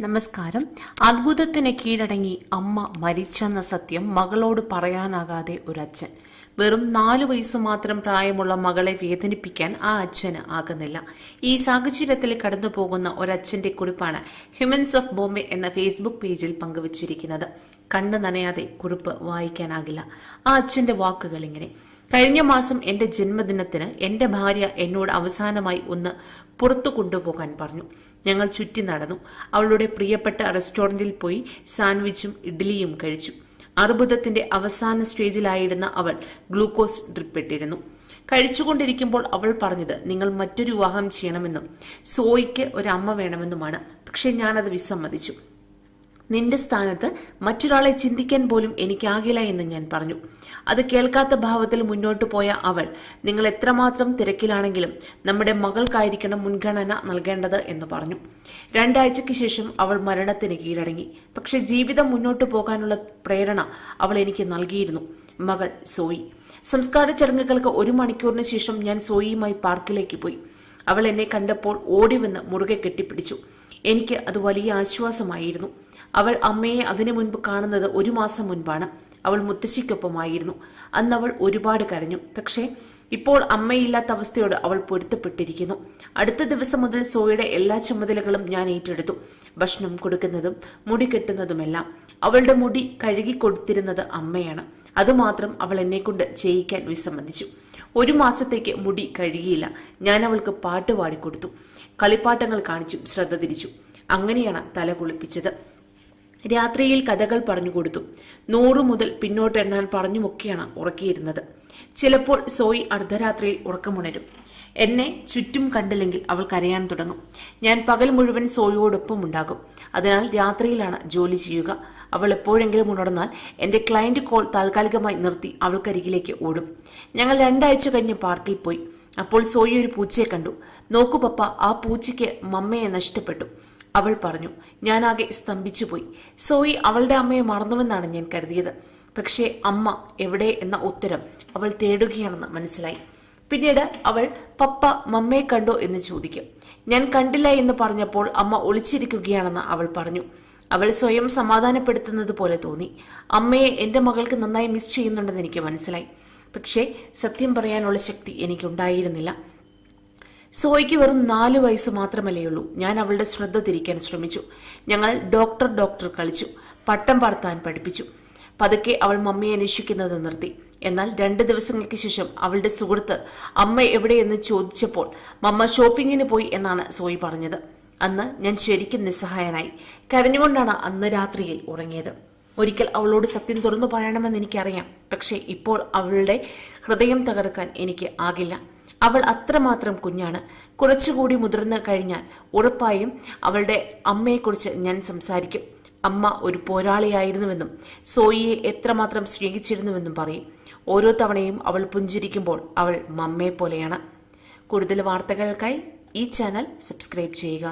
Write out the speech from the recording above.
നമസ്കാരം. അത്ഭുതത്തിന് കീഴടങ്ങി അമ്മ മരിച്ചെന്ന സത്യം മകളോട് പറയാനാകാതെ ഒരച്ഛൻ. വെറും നാലു വയസ്സ് മാത്രം പ്രായമുള്ള മകളെ വേദനിപ്പിക്കാൻ ആ അച്ഛന് ആകുന്നില്ല. ഈ സാഹചര്യത്തിൽ കടന്നു പോകുന്ന ഒരച്ഛന്റെ കുറിപ്പാണ് ഹ്യൂമൻസ് ഓഫ് ബോംബെ എന്ന ഫേസ്ബുക്ക് പേജിൽ പങ്കുവച്ചിരിക്കുന്നത്. കണ്ണു നനയാതെ കുറിപ്പ് വായിക്കാനാകില്ല. ആ അച്ഛന്റെ വാക്കുകൾ ഇങ്ങനെ കഴിഞ്ഞ മാസം എന്റെ ജന്മദിനത്തിന് എന്റെ ഭാര്യ എന്നോട് അവസാനമായി ഒന്ന് പുറത്തു കൊണ്ടുപോകാൻ പറഞ്ഞു. ഞങ്ങൾ ചുറ്റി നടന്നു. അവളുടെ പ്രിയപ്പെട്ട റെസ്റ്റോറന്റിൽ പോയി സാൻഡ്വിച്ചും ഇഡ്ഡലിയും കഴിച്ചു. അർബുദത്തിന്റെ അവസാന സ്റ്റേജിലായിരുന്ന അവൾ ഗ്ലൂക്കോസ് ഡ്രിപ്പിട്ടിരുന്നു. കഴിച്ചുകൊണ്ടിരിക്കുമ്പോൾ അവൾ പറഞ്ഞത് നിങ്ങൾ മറ്റൊരു വിവാഹം ചെയ്യണമെന്നും സോയിക്ക് ഒരു അമ്മ വേണമെന്നുമാണ്. പക്ഷെ ഞാനത് വിസമ്മതിച്ചു. നിന്റെ സ്ഥാനത്ത് മറ്റൊരാളെ ചിന്തിക്കാൻ പോലും എനിക്കാകില്ല എന്ന് ഞാൻ പറഞ്ഞു. അത് കേൾക്കാത്ത ഭാവത്തിൽ മുന്നോട്ടു പോയ അവൾ നിങ്ങൾ എത്രമാത്രം തിരക്കിലാണെങ്കിലും നമ്മുടെ മകൾക്കായിരിക്കണം മുൻഗണന നൽകേണ്ടത് എന്ന് പറഞ്ഞു. രണ്ടാഴ്ചയ്ക്ക് ശേഷം അവൾ മരണത്തിന് കീഴടങ്ങി. പക്ഷെ ജീവിതം മുന്നോട്ടു പോകാനുള്ള പ്രേരണ അവൾ എനിക്ക് നൽകിയിരുന്നു. മകൾ സോയി. സംസ്കാര ചടങ്ങുകൾക്ക് ഒരു മണിക്കൂറിന് ശേഷം ഞാൻ സോയിയുമായി പാർക്കിലേക്ക് പോയി. അവൾ എന്നെ കണ്ടപ്പോൾ ഓടി വന്ന് മുറുകെ കെട്ടിപ്പിടിച്ചു. എനിക്ക് അത് വലിയ ആശ്വാസമായിരുന്നു. അവൾ അമ്മയെ അതിനു മുൻപ് കാണുന്നത് ഒരു മാസം മുൻപാണ്. അവൾ മുത്തശ്ശിക്കൊപ്പമായിരുന്നു. അന്ന് അവൾ ഒരുപാട് കരഞ്ഞു. പക്ഷേ ഇപ്പോൾ അമ്മയില്ലാത്ത അവസ്ഥയോട് അവൾ പൊരുത്തപ്പെട്ടിരിക്കുന്നു. അടുത്ത ദിവസം മുതൽ സോയുടെ എല്ലാ ചുമതലകളും ഞാൻ ഏറ്റെടുത്തു. ഭക്ഷണം കൊടുക്കുന്നതും മുടി കെട്ടുന്നതുമെല്ലാം. അവളുടെ മുടി കഴുകി കൊടുത്തിരുന്നത് അമ്മയാണ്. അതുമാത്രം അവൾ എന്നെക്കൊണ്ട് ചെയ്യിക്കാൻ വിസമ്മതിച്ചു. ഒരു മാസത്തേക്ക് മുടി കഴുകിയില്ല. ഞാൻ അവൾക്ക് പാട്ട് പാടിക്കൊടുത്തു. കളിപ്പാട്ടങ്ങൾ കാണിച്ചും ശ്രദ്ധ തിരിച്ചു. അങ്ങനെയാണ് തല കുളിപ്പിച്ചത്. രാത്രിയിൽ കഥകൾ പറഞ്ഞുകൊടുത്തു നൂറു മുതൽ പിന്നോട്ട് എണ്ണാൻ പറഞ്ഞുമൊക്കെയാണ് ഉറക്കിയിരുന്നത്. ചിലപ്പോൾ സോയി അർദ്ധരാത്രിയിൽ ഉറക്കമുണരും. എന്നെ ചുറ്റും കണ്ടില്ലെങ്കിൽ അവൾ കരയാൻ തുടങ്ങും. ഞാൻ പകൽ മുഴുവൻ സോയിയോടൊപ്പം ഉണ്ടാകും. അതിനാൽ രാത്രിയിലാണ് ജോലി ചെയ്യുക. അവൾ എപ്പോഴെങ്കിലും ഉണർന്നാൽ എന്റെ ക്ലയന്റ് കോൾ താൽക്കാലികമായി നിർത്തി അവൾക്കരികിലേക്ക് ഓടും. ഞങ്ങൾ രണ്ടാഴ്ച കഴിഞ്ഞ് പാർക്കിൽ പോയി. അപ്പോൾ സോയി ഒരു പൂച്ചയെ കണ്ടു. നോക്കൂ പപ്പ ആ പൂച്ചയ്ക്ക് മമ്മയെ നഷ്ടപ്പെട്ടു. അവൾ പറഞ്ഞു ഞാനാകെ സ്തംഭിച്ചുപോയി. സോയി അവളുടെ അമ്മയെ മറന്നുവെന്നാണ് ഞാൻ കരുതിയത്. പക്ഷേ അമ്മ എവിടെ എന്ന ഉത്തരം അവൾ തേടുകയാണെന്ന് മനസ്സിലായി. പിന്നീട് അവൾ പപ്പ മമ്മയെ കണ്ടോ എന്ന് ചോദിക്കും. ഞാൻ കണ്ടില്ല എന്ന് പറഞ്ഞപ്പോൾ അമ്മ ഒളിച്ചിരിക്കുകയാണെന്ന് അവൾ പറഞ്ഞു. അവൾ സ്വയം സമാധാനപ്പെടുത്തുന്നത് പോലെ തോന്നി. അമ്മയെ എന്റെ മകൾക്ക് നന്നായി മിസ് ചെയ്യുന്നുണ്ടെന്ന് എനിക്ക് മനസ്സിലായി. പക്ഷേ സത്യം പറയാനുള്ള ശക്തി എനിക്കുണ്ടായിരുന്നില്ല. സോയ്ക്ക് വെറും നാല് വയസ്സ് മാത്രമല്ലേ ഉള്ളൂ. ഞാൻ അവളുടെ ശ്രദ്ധ തിരിക്കാൻ ശ്രമിച്ചു. ഞങ്ങൾ ഡോക്ടർ ഡോക്ടർ കളിച്ചു. പട്ടം പറത്താൻ പഠിപ്പിച്ചു. പതുക്കെ അവൾ മമ്മിയെ അന്വേഷിക്കുന്നത് നിർത്തി. എന്നാൽ രണ്ട് ദിവസങ്ങൾക്ക് ശേഷം അവളുടെ സുഹൃത്ത് അമ്മ എവിടെയെന്ന് ചോദിച്ചപ്പോൾ മമ്മ ഷോപ്പിങ്ങിന് പോയി എന്നാണ് സോയി പറഞ്ഞത്. അന്ന് ഞാൻ ശരിക്കും നിസ്സഹായനായി. കരഞ്ഞുകൊണ്ടാണ് അന്ന് രാത്രിയിൽ ഉറങ്ങിയത്. ഒരിക്കൽ അവളോട് സത്യം തുറന്നു പറയണമെന്ന് എനിക്കറിയാം. പക്ഷേ ഇപ്പോൾ അവളുടെ ഹൃദയം തകർക്കാൻ എനിക്ക് ആകില്ല. അവൾ അത്രമാത്രം കുഞ്ഞാണ്. കുറച്ചുകൂടി മുതിർന്നു കഴിഞ്ഞാൽ ഉറപ്പായും അവളുടെ അമ്മയെക്കുറിച്ച് ഞാൻ സംസാരിക്കും. അമ്മ ഒരു പോരാളിയായിരുന്നുവെന്നും സോയിയെ എത്രമാത്രം സ്നേഹിച്ചിരുന്നുവെന്നും പറയും. ഓരോ തവണയും അവൾ പുഞ്ചിരിക്കുമ്പോൾ അവൾ മമ്മയെ പോലെയാണ് കൂടുതൽ വാർത്തകൾക്കായി ഈ ചാനൽ സബ്സ്ക്രൈബ് ചെയ്യുക.